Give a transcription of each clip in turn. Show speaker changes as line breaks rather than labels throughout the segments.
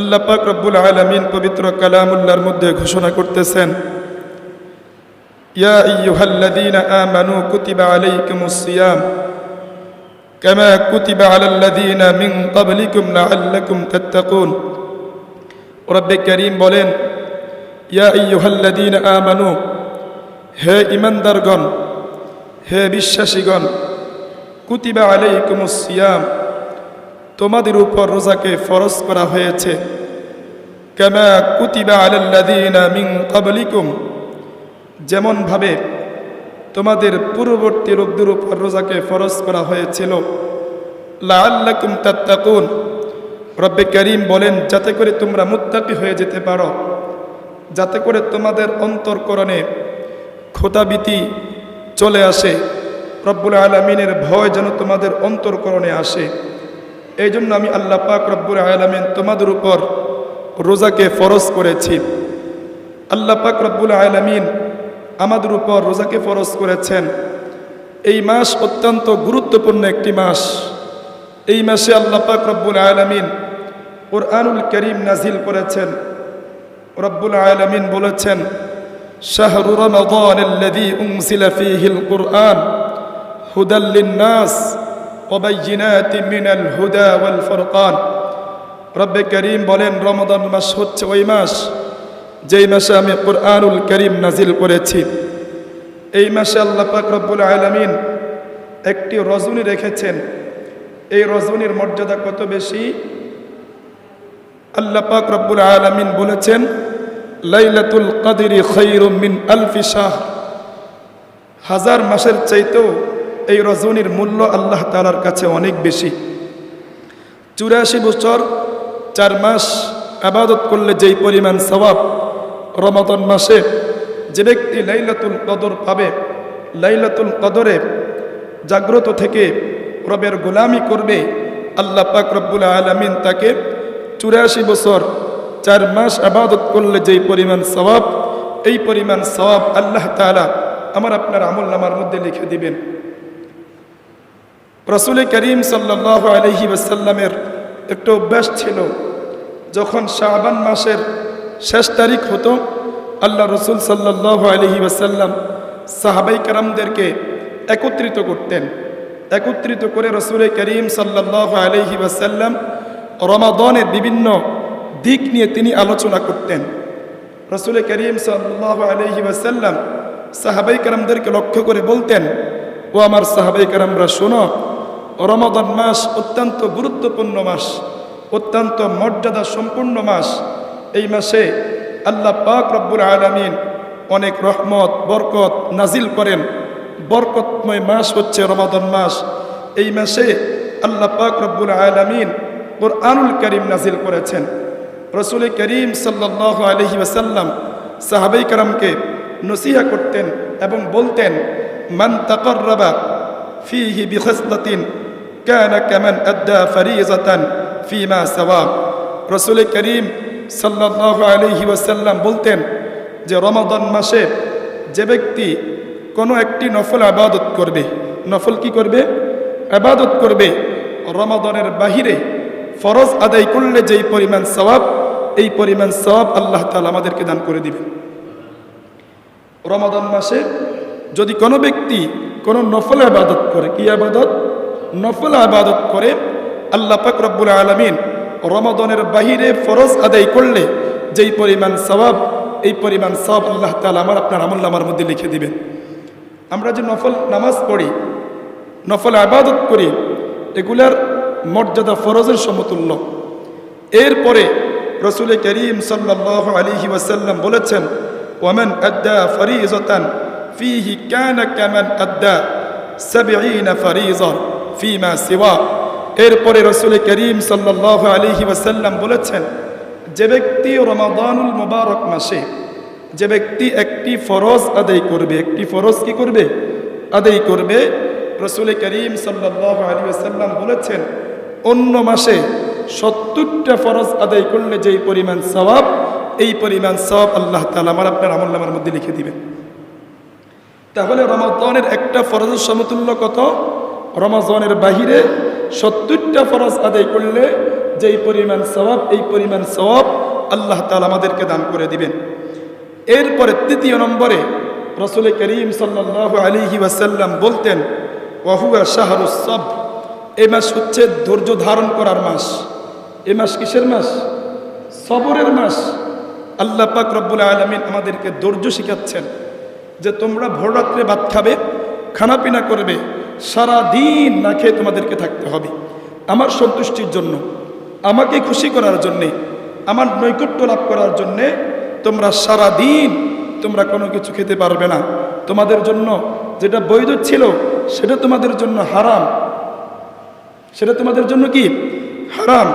আল্লাহ পাক রব্বুল আলামিন পবিত্র কালামুল্লাহর মধ্যে ঘোষণা করতেছেন, ইয়া আইয়ুহাল্লাযীনা আমানু কুতিবা আলাইকুমুস সিয়াম, কামা কুতিবা আলাল্লাযীনা মিন ক্বাবলিকুম লাআল্লাকুম তাত্তাকুন। রব্বে করিম বলেন, ইয়া আইয়ুহাল্লাযীনা আমানু, হে ইমানদারগণ হে বিশ্বাসীগণ, কুতিবা আলাইকুমুস সিয়াম তোমাদের উপর রোজাকে ফরজ করা হয়েছে। কামা কুতিবা আলাল্লাযীনা মিন ক্বাবলিকুম। যেমনভাবে তোমাদের পূর্ববর্তী লোকদের উপর রোজাকে ফরজ করা হয়েছিল। লাআল্লাকুম তাত্তাকুন। রব্বে করিম বলেন, যাতে করে তোমরা মুত্তাকি হয়ে যেতে পারো। যাতে করে তোমাদের অন্তরকরণে ক্ষোতাবিতি চলে আসে। রব্বুল আলমিনের ভয় যেন তোমাদের অন্তরকরণে আসে। এই জন্য আমি আল্লাহ পাক রব্বুল আলমিন তোমাদের উপর রোজাকে ফরজ করেছি আল্লাহ পাক রব্বুল আলমিন আমাদের উপর রোজাকে ফরজ করেছেন এই মাস অত্যন্ত গুরুত্বপূর্ণ একটি মাস এই মাসে আল্লাহ পাক রব্বুল আলমিন কোরআনুল করিম নাজিল করেছেন রব্বুল আলমিন বলেছেন শাহরু রমাদান الذي أنزل فيه القرآن هدى للناس وبينات من الهدى والفرقان রব্বে করিম বলেন রমাদান মাস হচ্ছে ওই মাস যেই মাসে আমি কোরআনুল করিম নাজিল করেছি এই মাসে আল্লাহ পাক রব্বুল আলমিন একটি রজনী রেখেছেন এই রজনীর মর্যাদা কত বেশি আল্লাহ পাক রব্বুল আলমিন বলেছেন লাইলাতুল কাদিরি খৈরুম মিন আলফি শাহ হাজার মাসের চাইতেও এই রজনীর মূল্য আল্লাহ তালার কাছে অনেক বেশি। চুরাশি বছর, চার মাস আবাদত করলে যেই পরিমাণ সবাব রমাদন মাসে যে ব্যক্তি লাইলাতুল কদর পাবে, লাইলাতুল কদরে জাগ্রত থেকে রবের গোলামি করবে, আল্লাহ পাক রব্বুল আলমিন তাকে চুরাশি বছর, চার মাস আবাদত করলে যেই পরিমাণ সবাব এই পরিমাণ সবাব আল্লাহ তালা আমার আপনার আমল নামার মধ্যে লিখে দিবেন। রসুল করিম সাল্লাহ আলহি ওসাল্লামের একটা অভ্যাস ছিল, যখন শাহবান মাসের শেষ তারিখ হতো, আল্লাহ রসুল সাল্লাহ আলহি ওসাল্লাম সাহাবাই কারামদেরকে একত্রিত করতেন। একত্রিত করে রসুল করিম সাল্লাহ আলহি ওসাল্লাম রমাদনের বিভিন্ন দিক নিয়ে তিনি আলোচনা করতেন। রসুল করিম সাল্লাহ আলহি ওসাল্লাম সাহাবাই কারামদেরকে লক্ষ্য করে বলতেন, ও আমার সাহাবাই কারামরা, শোনো রমাদন মাস অত্যন্ত গুরুত্বপূর্ণ মাস, অত্যন্ত মর্যাদা সম্পূর্ণ মাস। এই মাসে আল্লাহ পাক রব্বুল আলমিন অনেক রহমত, বরকত নাজিল করেন। বরকতময় মাস হচ্ছে রমাদন মাস। এই মাসে আল্লাহ পাক রব্বুল আলমিন কোরআনুল করিম নাজিল করেছেন। রসুল করিম সাল্লাহ আলহি ওসাল্লাম সাহাবাই কারামকে নসিহা করতেন এবং বলতেন, মান তাকর্রবা ফিহি বিখসলাতিন কানা কামান আদ্দা ফরিজাতান ফিমা সওয়া রসুল করিম সাল্লাহ আলহি ওসাল্লাম বলতেন যে রমাদন মাসে যে ব্যক্তি কোনো একটি নফল আবাদত করবে, নফল কি করবে? আবাদত করবে। রমাদনের বাহিরে ফরজ আদায় করলে যেই পরিমাণ সবাব এই পরিমাণ সবাব আল্লাহ তালা আমাদেরকে দান করে দিবে রমাদন মাসে যদি কোনো ব্যক্তি কোনো নফল আবাদত করে, কি আবাদত? নফল আবাদত করে আল্লাহ পাক রব্বুল আলমিন রমাদনের বাহিরে ফরজ আদায় করলে যেই পরিমাণ সবাব এই পরিমাণ সব আল্লাহ তালা আমার আপনার আমল নামার মধ্যে লিখে দিবেন। আমরা যে নফল নামাজ পড়ি, নফল আবাদত করি, এগুলার মর্যাদা ফরজের সমতুল্য। এরপরে রসুল করিম সাল্লাহ আলিহি ওয়াসাল্লাম বলেছেন, ওয়ামান আদ্দা ফরিজতান ফিহি কানা কামান আদ্দা সাবিঈনা ফরিজা। ফিমা সিওয়া। এরপরে রসুল করিম সাল্লাহ আলিহি ওয়াসাল্লাম বলেছেন, যে ব্যক্তি রমাদানুল মুবারক মাসে, যে ব্যক্তি একটি ফরজ আদায় করবে, একটি ফরজ কি করবে? আদায় করবে, রসুল করিম সাল্লাহ আলী সাল্লাম বলেছেন, অন্য মাসে সত্তরটা ফরজ আদায় করলে যেই পরিমাণ সবাব এই পরিমাণ সব আল্লাহ তালা আমার আপনার আমল নামার মধ্যে লিখে দিবেন। তাহলে রমাজনের একটা ফরজের সমতুল্য কত? রমাজনের বাহিরে সত্তরটা ফরজ আদায় করলে যে এই পরিমাণ সওয়াব, এই পরিমাণ সওয়াব আল্লাহ তাআলা আমাদেরকে দান করে দিবেন। এরপরে তৃতীয় নম্বরে রসুল করিম সাল্লাহ আলিহি ওয়াসাল্লাম বলতেন, ওয়াহুয়া শাহরুস সব এই মাস হচ্ছে ধৈর্য ধারণ করার মাস। এ মাস কিসের মাস? সবরের মাস। আল্লাহ পাক রব্বুল আলমিন আমাদেরকে ধৈর্য শিখাচ্ছেন যে তোমরা ভোররাত্রে ভাত খাবে, খানাপিনা করবে সারা দিন না খেয়ে তোমাদেরকে থাকতে হবে। আমার সন্তুষ্টির জন্য, আমাকে খুশি করার জন্যে, আমার নৈকট্য লাভ করার জন্যে তোমরা সারা দিন তোমরা কোনো কিছু খেতে পারবে না। তোমাদের জন্য যেটা বৈধ ছিল, সেটা তোমাদের জন্য হারাম। সেটা তোমাদের জন্য কি? হারাম।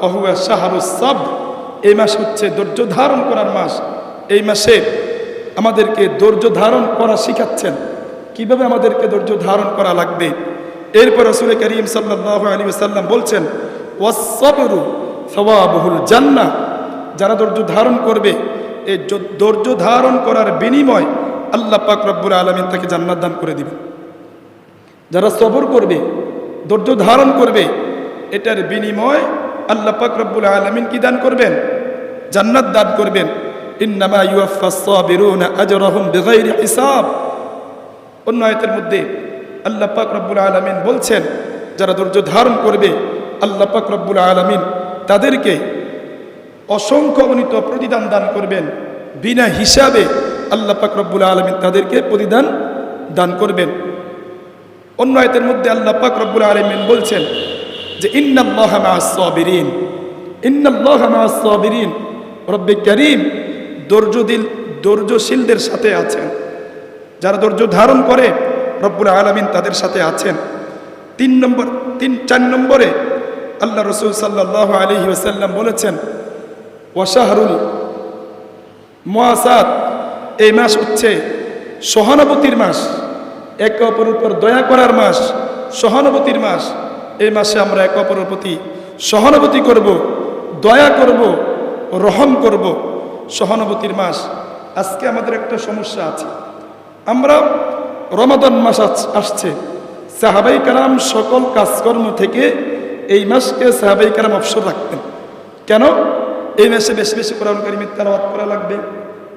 অহুয়া শাহরু সব এই মাস হচ্ছে ধৈর্য ধারণ করার মাস। এই মাসে আমাদেরকে ধৈর্য ধারণ করা শিখাচ্ছেন। কীভাবে আমাদেরকে ধৈর্য ধারণ করা লাগবে? এরপর রসুল করিম সাল্লাহ আলী সাল্লাম বলছেন ওয়াসবরু সওয়াবহুল জান্না যারা ধৈর্য ধারণ করবে এই ধৈর্য ধারণ করার বিনিময় আল্লাহ পাক রব্বুল আলমিন তাকে জান্নাত দান করে দিবেন। যারা সবর করবে, ধৈর্য ধারণ করবে, এটার বিনিময় আল্লাহ পাক রব্বুল আলমিন কি দান করবেন? জান্নাত দান করবেন। ইন্নামা ইউয়াফাস সাবিরুনা আজরাহুম বিগাইরি হিসাব। অন্য আয়তের মধ্যে আল্লাহ পাক রব্বুল আলমিন বলছেন, যারা ধৈর্য ধারণ করবে, আল্লাহ পাক রব্বুল আলমিন তাদেরকে অসংখ্য গণিত প্রতিদান দান করবেন। বিনা হিসাবে আল্লাহ পাক রব্বুল আলমিন তাদেরকে প্রতিদান দান করবেন। অন্য আয়তের মধ্যে আল্লাহ পাক রব্বুল আলমিন বলছেন যে, ইন্নাল্লাহ মাসবিরিন ইন্নাল্লাহ মাসবিরিন রব্বে করিম ধৈর্যদিল, ধৈর্যশীলদের সাথে আছেন। যারা ধৈর্য ধারণ করে রব্বুল আলমিন তাদের সাথে আছেন। তিন নম্বর, তিন, চার নম্বরে আল্লাহ রসুল সাল্লাহ আলহি ওসাল্লাম বলেছেন ওয়াশাহরুল মহাসাদ এই মাস হচ্ছে সহানুভূতির মাস। একে অপরের উপর দয়া করার মাস, সহানুভূতির মাস। এই মাসে আমরা একে অপরের প্রতি সহানুভূতি করব, দয়া করব, রহম করব। সহানুভূতির মাস। আজকে আমাদের একটা সমস্যা আছে। আমরা রমাদান মাস আস- আসছে। সাহাবাই কালাম সকল কাজকর্ম থেকে এই মাসকে সাহাবাই কালাম অবসর রাখতেন। কেন? এই মাসে বেশি বেশি কোরআন কারিমের তেলাওয়াত করা লাগবে,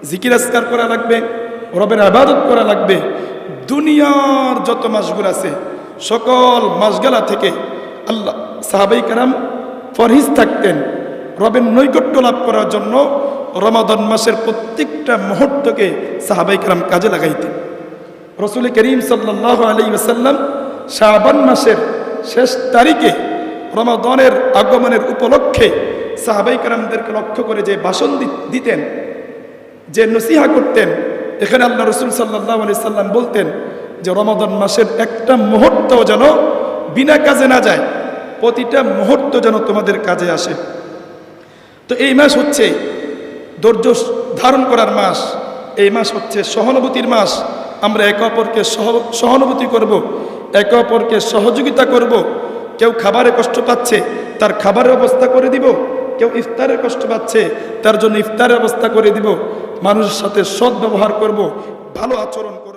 জিকির আসকার করা লাগবে, রবের আবাদত করা লাগবে। দুনিয়ার যত মাসগুলো আছে, সকল মাসগালা থেকে আল্লাহ সাহাবাই কারাম ফরহিজ থাকতেন। রবের নৈকট্য লাভ করার জন্য রমাদন মাসের প্রত্যেকটা মুহূর্তকে সাহাবাই কারাম কাজে লাগাইতেন। রসুল করিম সাল্লাহ আলী ওসাল্লাম শাহবান মাসের শেষ তারিখে রমাদনের আগমনের উপলক্ষে সাহাবাই কারামদেরকে লক্ষ্য করে যে ভাষণ দিতেন, যে নসিহা করতেন, এখানে আল্লাহ রসুল সাল্লাহ আলি সাল্লাম বলতেন যে রমাদন মাসের একটা মুহূর্ত যেন বিনা কাজে না যায়, প্রতিটা মুহূর্ত যেন তোমাদের কাজে আসে। তো এই মাস হচ্ছে ধৈর্য ধারণ করার মাস, এই মাস হচ্ছে সহানুভূতির মাস। আমরা একে অপরকে সহ- সহানুভূতি করব, একে অপরকে সহযোগিতা করব। কেউ খাবারে কষ্ট পাচ্ছে, তার খাবারের অবস্থা করে দিব। কেউ ইফতারের কষ্ট পাচ্ছে, তার জন্য ইফতারের অবস্থা করে দিব। মানুষের সাথে সৎ ব্যবহার করব, ভালো আচরণ